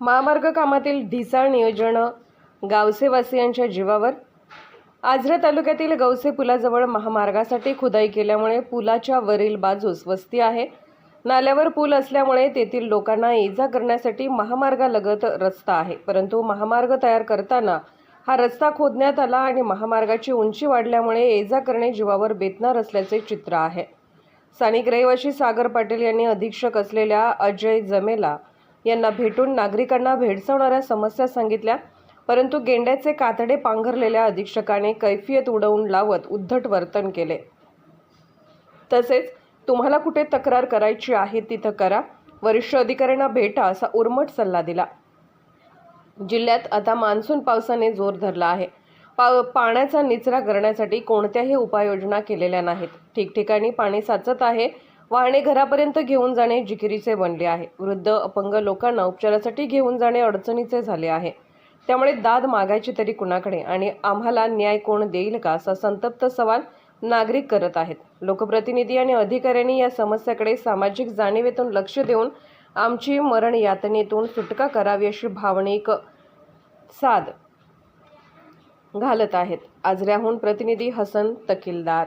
महामार्ग कामातील ढिसाळ नियोजन गावसेवासियांच्या जीवावर. आजरा तालुक्यातील गौसे पुलाजवळ महामार्गासाठी खुदाई केल्यामुळे पुलाच्या वरील बाजूस वस्ती आहे. नाल्यावर पूल असल्यामुळे तेथील लोकांना ये जा करण्यासाठी महामार्गालगत रस्ता आहे. परंतु महामार्ग तयार करताना हा रस्ता खोदण्यात आला आणि महामार्गाची उंची वाढल्यामुळे ये जा करणे जीवावर बेतणार असल्याचे चित्र आहे. स्थानिक रहिवासी सागर पाटील यांनी अधीक्षक असलेल्या अजय जमेला यांना भेटून नागरिकांना भेडसावणाऱ्या समस्या सांगितल्या परंतु गेंड्याचे कातडे पांघरलेल्या अधीक्षकाने कैफियत उडवून लावत उद्धट वर्तन केले. तसेच तुम्हाला कुठे तक्रार करायची आहे तिथं करा वरिष्ठ अधिकाऱ्यांना भेटा असा उर्मट सल्ला दिला. जिल्ह्यात आता मान्सून पावसाने जोर धरला आहे. पा पाण्याचा निचरा करण्यासाठी कोणत्याही उपाययोजना केलेल्या नाहीत. ठिकठिकाणी पाणी साचत आहे वाहने घरापर्यंत घेऊन जाणे जिकिरीचे बनले आहे. वृद्ध अपंग लोकांना उपचारासाठी घेऊन जाणे अडचणीचे झाले आहे. त्यामुळे दाद मागायची तरी कुणाकडे? आणि आम्हाला न्याय कोण देईल का असा संतप्त सवाल नागरिक करत आहेत. लोकप्रतिनिधी आणि अधिकाऱ्यांनी या समस्याकडे सामाजिक जाणीवेतून लक्ष देऊन आमची मरण यातनेतून सुटका करावी अशी भावनिक साद घालत आहेत. आजऱ्याहून प्रतिनिधी हसन तकिलदार